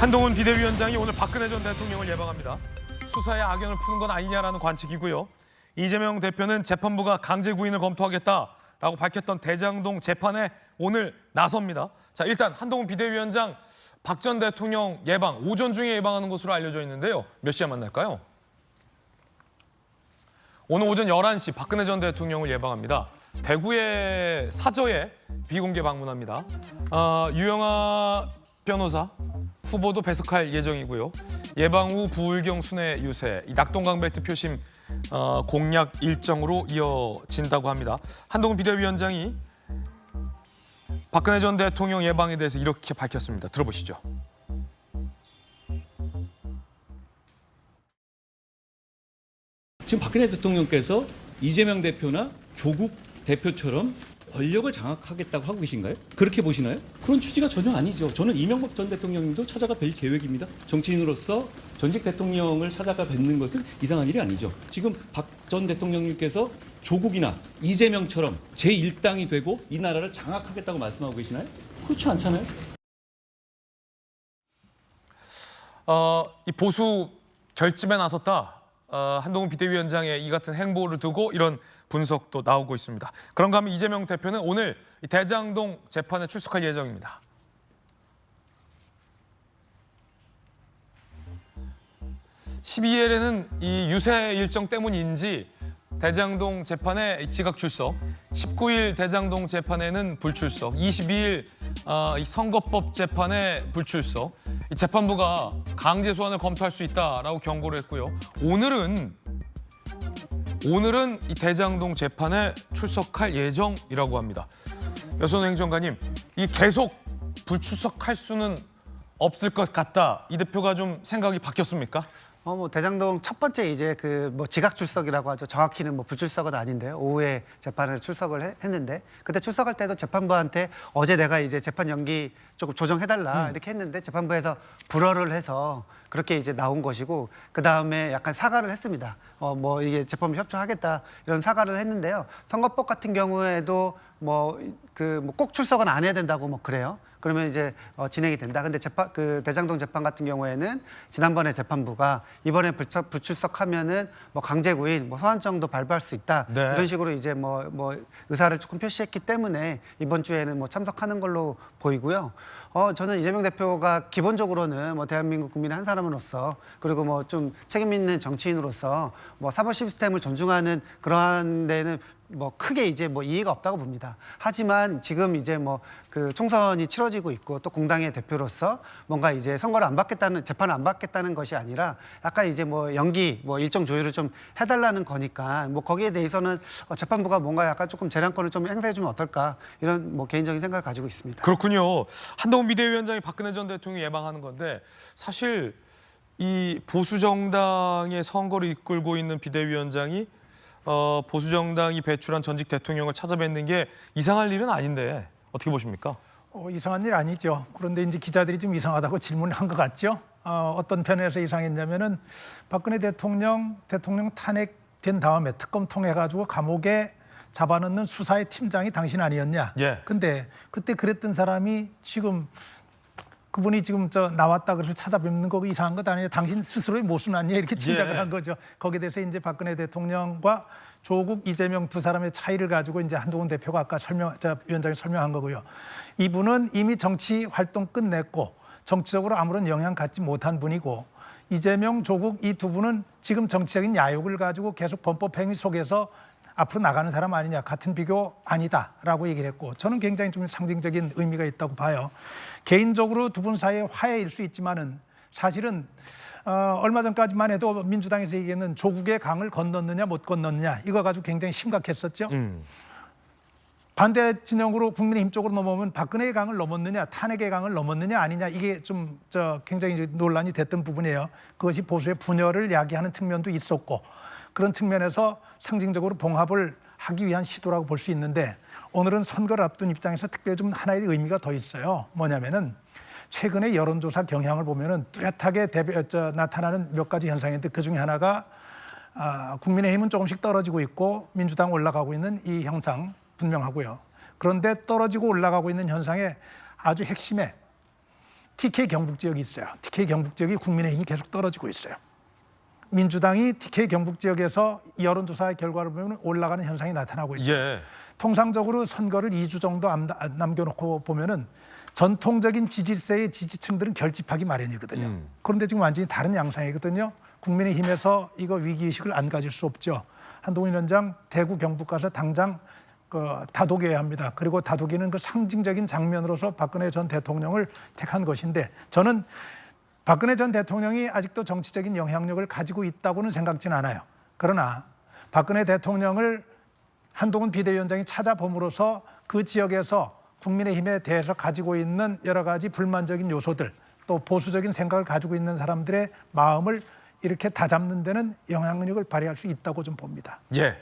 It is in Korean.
한동훈 비대위원장이 오늘 박근혜 전 대통령을 예방합니다. 수사에 악연을 푸는 건 아니냐라는 관측이고요. 이재명 대표는 재판부가 강제 구인을 검토하겠다라고 밝혔던 대장동 재판에 오늘 나섭니다. 자, 일단 한동훈 비대위원장 박 전 대통령 예방 오전 중에 예방하는 것으로 알려져 있는데요. 몇 시에 만날까요? 오늘 오전 11시 박근혜 전 대통령을 예방합니다. 대구의 사저에 비공개 방문합니다. 아, 유영아 변호사 후보도 배석할 예정이고요. 예방 후 부울경 순회 유세, 이 낙동강 벨트 표심 어, 공약 일정으로 이어진다고 합니다. 한동훈 비대위원장이 박근혜 전 대통령 예방에 대해서 이렇게 밝혔습니다. 들어보시죠. 지금 박근혜 대통령께서 이재명 대표나 조국 대표처럼 권력을 장악하겠다고 하고 계신가요? 그렇게 보시나요? 그런 취지가 전혀 아니죠. 저는 이명박 전 대통령님도 찾아가 뵐 계획입니다. 정치인으로서 전직 대통령을 찾아가 뵙는 것은 이상한 일이 아니죠. 지금 박 전 대통령님께서 조국이나 이재명처럼 제1당이 되고 이 나라를 장악하겠다고 말씀하고 계시나요? 그렇지 않잖아요. 어, 이 보수 결집에 나섰다. 어, 한동훈 비대위원장의 이 같은 행보를 두고 이런 분석도 나오고 있습니다. 그런가 하면 이재명 대표는 오늘 이 대장동 재판에 출석할 예정입니다. (12일에는) 이 유세 일정 때문인지 대장동 재판에 지각 출석, 19일 대장동 재판에는 불출석, 22일 어, 이 선거법 재판에 불출석. 이 재판부가 강제 소환을 검토할 수 있다라고 경고를 했고요. 오늘은 오늘은 이 대장동 재판에 출석할 예정이라고 합니다. 여선 행정관님, 이 계속 불출석할 수는 없을 것 같다. 이 대표가 좀 생각이 바뀌었습니까? 어, 뭐 대장동 첫 번째 이제 그 뭐 지각 출석이라고 하죠. 정확히는 뭐 불출석은 아닌데요. 오후에 재판을 출석을 해- 했는데 그때 출석할 때도 재판부한테 어제 내가 이제 재판 연기 조금 조정해달라 이렇게 했는데 재판부에서 불허를 해서 그렇게 이제 나온 것이고 그 다음에 약간 사과를 했습니다. 어, 뭐 이게 재판부 협조하겠다 이런 사과를 했는데요. 선거법 같은 경우에도 뭐 그 뭐 꼭 출석은 안 해야 된다고 뭐 그래요. 그러면 이제 어, 진행이 된다. 근데 재판 그 대장동 재판 같은 경우에는 지난번에 재판부가 이번에 불차, 불출석하면은 뭐 강제구인, 뭐 소환정도 발부할 수 있다. 네. 이런 식으로 이제 뭐뭐 의사를 조금 표시했기 때문에 이번 주에는 뭐 참석하는 걸로 보이고요. 어 저는 이재명 대표가 기본적으로는 뭐 대한민국 국민의 한 사람으로서 그리고 뭐 좀 책임 있는 정치인으로서 뭐 사법 시스템을 존중하는 그러한 데는 뭐 크게 이제 뭐 이해가 없다고 봅니다. 하지만 지금 이제 뭐 그 총선이 치러지고 있고 또 공당의 대표로서 뭔가 이제 선거를 안 받겠다는 재판을 안 받겠다는 것이 아니라 약간 이제 뭐 연기 뭐 일정 조율을 좀 해달라는 거니까 뭐 거기에 대해서는 어, 재판부가 뭔가 약간 조금 재량권을 좀 행사해주면 어떨까 이런 뭐 개인적인 생각을 가지고 있습니다. 그렇군요. 한동훈 비대위원장이 박근혜 전 대통령 예방하는 건데 사실 이 보수 정당의 선거를 이끌고 있는 비대위원장이 어, 보수 정당이 배출한 전직 대통령을 찾아뵙는 게 이상할 일은 아닌데 어떻게 보십니까? 어, 이상한 일 아니죠. 그런데 이제 기자들이 좀 이상하다고 질문을 한 것 같죠. 어, 어떤 편에서 이상했냐면은 박근혜 대통령 대통령 탄핵된 다음에 특검 통해 가지고 감옥에 잡아넣는 수사의 팀장이 당신 아니었냐? 예. 근데 그때 그랬던 사람이 지금 그분이 지금 저 나왔다 그래서 찾아뵙는 거 이상한 것 아니에요? 당신 스스로의 모순 아니에요? 이렇게 짐작을 예. 한 거죠. 거기에 대해서 이제 박근혜 대통령과 조국 이재명 두 사람의 차이를 가지고 이제 한동훈 대표가 아까 설명, 저 위원장이 설명한 거고요. 이분은 이미 정치 활동 끝냈고 정치적으로 아무런 영향 갖지 못한 분이고 이재명, 조국 이 두 분은 지금 정치적인 야욕을 가지고 계속 범법 행위 속에서 앞으로 나가는 사람 아니냐 같은 비교 아니다라고 얘기를 했고 저는 굉장히 좀 상징적인 의미가 있다고 봐요. 개인적으로 두 분 사이의 화해일 수 있지만은 사실은 어, 얼마 전까지만 해도 민주당에서 얘기하는 조국의 강을 건넜느냐 못 건넜느냐 이거 가지고 굉장히 심각했었죠. 음. 반대 진영으로 국민의힘 쪽으로 넘어오면 박근혜의 강을 넘었느냐 탄핵의 강을 넘었느냐 아니냐 이게 좀 저 굉장히 논란이 됐던 부분이에요. 그것이 보수의 분열을 야기하는 측면도 있었고 그런 측면에서 상징적으로 봉합을 하기 위한 시도라고 볼 수 있는데 오늘은 선거를 앞둔 입장에서 특별히 좀 하나의 의미가 더 있어요. 뭐냐면은 최근에 여론조사 경향을 보면은 뚜렷하게 대비, 저, 나타나는 몇 가지 현상인데 그 중에 하나가 아, 국민의힘은 조금씩 떨어지고 있고 민주당 올라가고 있는 이 형상 분명하고요. 그런데 떨어지고 올라가고 있는 현상의 아주 핵심에 TK 경북 지역이 있어요. TK 경북 지역이 국민의힘이 계속 떨어지고 있어요. 민주당이 TK 경북 지역에서 여론조사의 결과를 보면 올라가는 현상이 나타나고 있어요. 예. 통상적으로 선거를 2주 정도 암- 남겨놓고 보면은 전통적인 지지세의 지지층들은 결집하기 마련이거든요. 음. 그런데 지금 완전히 다른 양상이거든요. 국민의힘에서 이거 위기의식을 안 가질 수 없죠. 한동훈 위원장 대구 경북 가서 당장 그 다독여야 합니다. 그리고 다독이는 그 상징적인 장면으로서 박근혜 전 대통령을 택한 것인데 저는 박근혜 전 대통령이 아직도 정치적인 영향력을 가지고 있다고는 생각지는 않아요. 그러나 박근혜 대통령을 한동훈 비대위원장이 찾아봄으로써 그 지역에서 국민의힘에 대해서 가지고 있는 여러 가지 불만적인 요소들 또 보수적인 생각을 가지고 있는 사람들의 마음을 이렇게 다잡는 데는 영향력을 발휘할 수 있다고 좀 봅니다. 예.